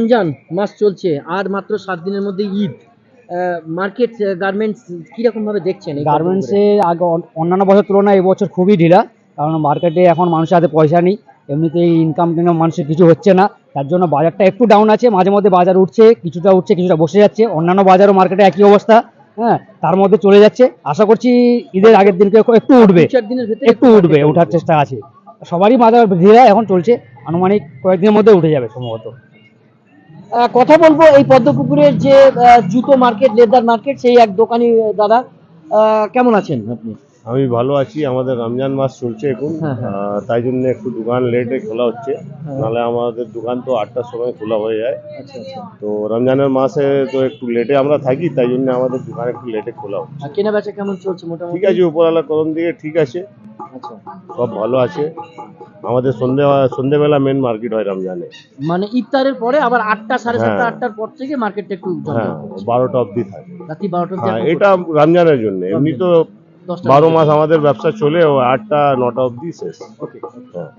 রমজান মাস চলছে আর মাত্র সাত দিনের মধ্যে ঈদ। মার্কেট গার্মেন্টস কীরকম ভাবে দেখছেন গার্মেন্টসে আগে অন- অন্যান্য বছর তুলনায় এবছর খুবই ঢিলা কারণ মার্কেটে এখন মানুষের হাতে পয়সা নেই এমনিতেই ইনকাম টিনকাম মানুষের কিছু হচ্ছে না তার জন্য বাজারটা একটু ডাউন আছে মাঝে মধ্যে বাজার উঠছে কিছুটা উঠছে কিছুটা বসে যাচ্ছে অন্যান্য বাজারও মার্কেটে একই অবস্থা হ্যাঁ তার মধ্যে চলে যাচ্ছে আশা করছি ঈদের আগের দিনকে একটু উঠবে একটু উঠবে ওঠার চেষ্টা আছে সবারই বাজার ঢিলা এখন চলছে আনুমানিক কয়েকদিনের মধ্যে উঠে যাবে সম্ভবত। কথা বলব, এই পদ্মপুকুরের যে জুতো মার্কেট লেদার মার্কেট সেই এক দোকানি, দাদা কেমন আছেন আপনি? আমি ভালো আছি আমাদের রমজান মাস চলছে এখন হ্যাঁ, হ্যাঁ। তাই জন্য একটু দোকান লেটে খোলা হচ্ছে। নাহলে আমাদের দোকান তো আটটার সময় খোলা হয়ে যায়। আচ্ছা আচ্ছা। তো রমজানের মাসে তো একটু লেটে আমরা থাকি তাই জন্য আমাদের দোকান একটু লেটে খোলা হচ্ছে। কেনা বেচা কেমন চলছে মোটামুটি? ঠিক আছে উপরওয়ালা করম দিকে ঠিক আছে। আচ্ছা। সব ভালো আছে। আমাদের সন্ধে সন্ধেবেলা মেন মার্কেট হয় রমজানে। মানে ইফতারের পরে আবার আটটা সাড়ে সাতটা হ্যাঁ। আটটার পর থেকে মার্কেটটা একটু হ্যাঁ বারোটা অবধি থাকে। রাত্রি বারোটা হ্যাঁ এটা রমজানের জন্য। এমনি তো বারো মাস আমাদের ব্যবসা চলে ও আটটা নটা অবধি শেষ। ওকে হ্যাঁ।